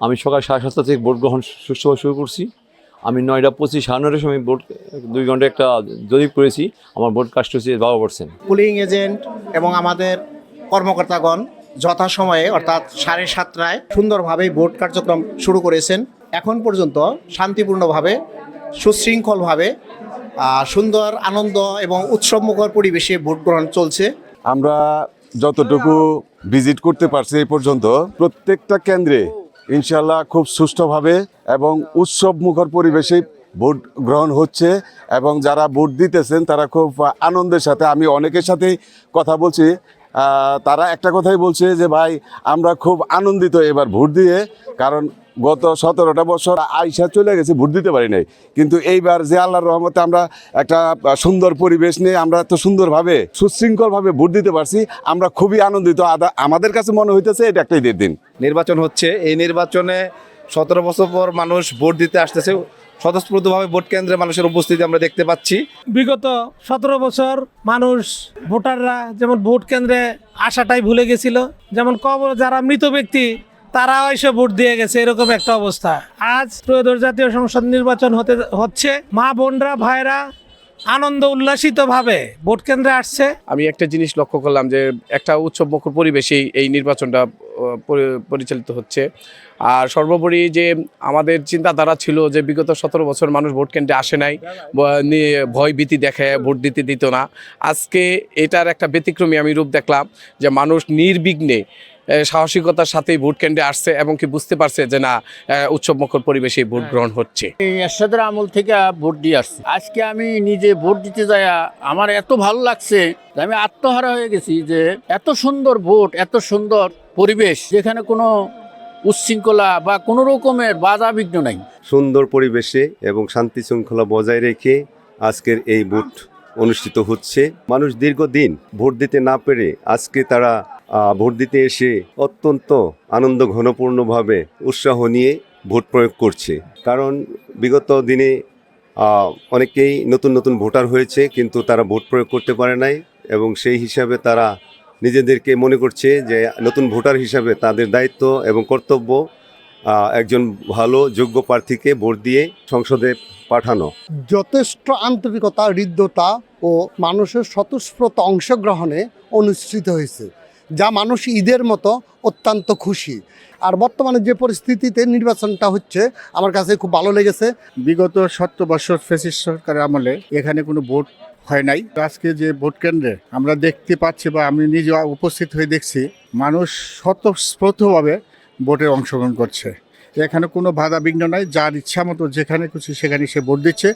আমি সকাল সাড়ে সাতটা থেকে ভোট গ্রহণ সুষ্ঠুভাবে শুরু করছি। আমি নয়টা পঁচিশ সাড়ে নয়টার সময় ভোট দুই ঘণ্টা একটা জরিপ করেছি। আমার ভোট কাস্ট হচ্ছে বারো পার্সেন্ট পুলিং এজেন্ট এবং আমাদের কর্মকর্তাগণ যথাসময়ে অর্থাৎ সাড়ে সাতটায় সুন্দরভাবে ভোট কার্যক্রম শুরু করেছেন। এখন পর্যন্ত শান্তিপূর্ণভাবে সুশৃঙ্খলভাবে সুন্দর আনন্দ এবং উৎসবমুখর পরিবেশে ভোট গ্রহণ চলছে। আমরা যতটুকু ভিজিট করতে পারছি এই পর্যন্ত প্রত্যেকটা কেন্দ্রে ইনশাল্লাহ খুব সুষ্ঠুভাবে এবং উৎসব মুখর পরিবেশে ভোট গ্রহণ হচ্ছে এবং যারা ভোট দিতেছেন তারা খুব আনন্দের সাথে, আমি অনেকের সাথেই কথা বলছি তারা একটা কথাই বলছে যে, ভাই, আমরা খুব আনন্দিত এবার ভোট দিয়ে, কারণ গত সতেরোটা বছর আইসা চলে গেছে ভোট দিতে পারি নাই। কিন্তু এইবার যে আল্লাহর রহমতে আমরা একটা সুন্দর পরিবেশ নিয়ে আমরা এত সুন্দরভাবে সুশৃঙ্খলভাবে ভোট দিতে পারছি আমরা খুবই আনন্দিত। আদা- আমাদের কাছে মনে হইতেছে এটা একটা ঈদের দিন। নির্বাচন হচ্ছে। এই নির্বাচনে সতেরো বছর পর মানুষ ভোট দিতে আসতেছে। স্বতঃস্ফূর্তভাবে ভোট কেন্দ্রে মানুষের উপস্থিতি আমরা দেখতে পাচ্ছি। বিগত সতেরো বছর মানুষ ভোটাররা যেমন ভোট কেন্দ্রে আসাটাই ভুলে গেছিল যেমন কবর যারা মৃত ব্যক্তি তারাও এসে ভোট দিয়ে গেছে, এরকম একটা অবস্থা। আজ ত্রয়োদশ জাতীয় সংসদ নির্বাচন হতে হচ্ছে। মা বোনরা, ভাইরা আনন্দ উল্লাসিত ভাবে ভোট কেন্দ্রে আসছে। আমি একটা জিনিস লক্ষ্য করলাম যে একটা উৎসবমুখর পরিবেশেই এই নির্বাচনটা পরিচালিত হচ্ছে। আর সর্বোপরি যে আমাদের চিন্তাধারা ছিল যে বিগত সতেরো বছর মানুষ ভোট কেন্দ্রে আসে নাই ভয় ভীতি দেখে ভোট দিতে দিত না। আজকে এটার একটা ব্যতিক্রমী আমি রূপ দেখলাম যে মানুষ নির্বিঘ্নে সাহসিকতার সাথেই ভোট কেন্দ্রে আসছে এবং কি বুঝতে পারছে যে না আহ, উৎসবমুখর পরিবেশে ভোট গ্রহণ হচ্ছে। এরশাদের আমল থেকে ভোট দিয়ে আসছি। আজকে আমি নিজে ভোট দিতে যাই আমার এত ভালো লাগছে আমি আত্মহারা হয়ে গেছি যে এত সুন্দর ভোট এত সুন্দর পরিবেশ যেখানে কোনো উচ্ছৃঙ্খলা বা কোনো রকমের বাধা বিঘ্ন নাই। সুন্দর পরিবেশে এবং শান্তি শৃঙ্খলা বজায় রেখে আজকের এই ভোট অনুষ্ঠিত হচ্ছে। মানুষ দীর্ঘদিন ভোট দিতে না পেরে আজকে তারা ভোট দিতে এসে অত্যন্ত আনন্দ ঘনপূর্ণভাবে উৎসাহ নিয়ে ভোট প্রয়োগ করছে। কারণ বিগত দিনে অনেকেই নতুন নতুন ভোটার হয়েছে কিন্তু তারা ভোট প্রয়োগ করতে পারে নাই এবং সেই হিসাবে তারা নিজেদেরকে মনে করছে যে নতুন ভোটার হিসাবে তাদের দায়িত্ব এবং কর্তব্য একজন ভালো, যোগ্য প্রার্থীকে ভোট দিয়ে সংসদে পাঠানো। যথেষ্ট আন্তরিকতা হৃদ্যতা ও মানুষের স্বতঃস্ফূর্ত অংশগ্রহণে অনুষ্ঠিত হয়েছে যা মানুষ ঈদের মতো অত্যন্ত খুশি। আর বর্তমানে যে পরিস্থিতিতে নির্বাচনটা হচ্ছে আমার কাছে খুব ভালো লেগেছে। বিগত সত্তর বছর ফেসিস সরকারের আমলে এখানে কোনো ভোট হয় নাই। আজকে যে ভোট কেন্দ্রে আমরা দেখতে পাচ্ছি বা আমি নিজে উপস্থিত হয়ে দেখছি মানুষ স্বতঃস্ফূর্তভাবে ভোটে অংশগ্রহণ করছে। এখানে কোনো বাধা বিঘ্ন নাই, যার ইচ্ছা মতো যেখানে খুশি সেখানে সে ভোট দিচ্ছে।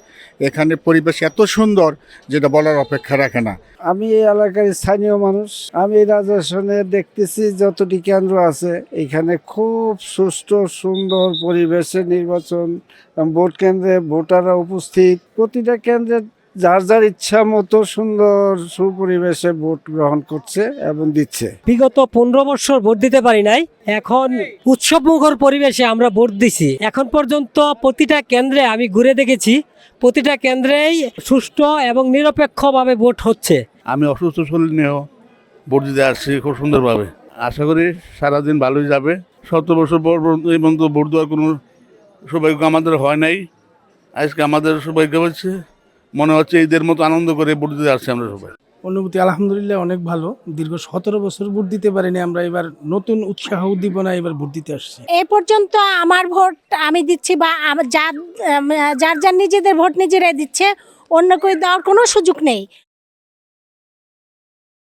এখানে পরিবেশ এত সুন্দর যেটা বলার অপেক্ষা রাখে না। আমি এই এলাকার স্থানীয় মানুষ। আমি এই রাজস্থানে দেখতেছি যতটি কেন্দ্র আছে, এখানে খুব সুষ্ঠু, সুন্দর পরিবেশে নির্বাচন ভোট কেন্দ্রে ভোটাররা উপস্থিত। প্রতিটা কেন্দ্রে যার যার ইচ্ছা মতো সুন্দর সুপরিবেশে ভোট গ্রহণ করছে এবং দিচ্ছে। বিগত পনেরো বছর ভোট দিতে পারি নাই এখন উৎসব মুখর পরিবেশে আমরা ভোট দিছি। এখন পর্যন্ত প্রতিটা কেন্দ্রে আমি ঘুরে দেখেছি প্রতিটা কেন্দ্রেই সুষ্ঠু এবং নিরপেক্ষভাবে ভোট হচ্ছে। আমি অসুস্থ শরীর নিয়েও ভোট দিতে আসছি খুব সুন্দরভাবে। আশা করি সারাদিন ভালোই যাবে। সত্তর বছর পর এই পর্যন্ত ভোট দেওয়ার কোনো সৌভাগ্য আমাদের হয় নাই। আজকে আমাদের সৌভাগ্য হচ্ছে মনে হচ্ছে এদের মতো আনন্দ করে ভোট দিতে আসছি আমরা সবাই। অনুভূতি আলহামদুলিল্লাহ অনেক ভালো। দীর্ঘ সতেরো বছর ভোট দিতে পারিনি আমরা এবার নতুন উৎসাহ উদ্দীপনা এবার ভোট দিতে আসছি। এ পর্যন্ত আমার ভোট আমি দিচ্ছি বা যার যার যার নিজেদের ভোট নিজেরাই দিচ্ছে অন্য কেউ দেওয়ার কোনো সুযোগ নেই।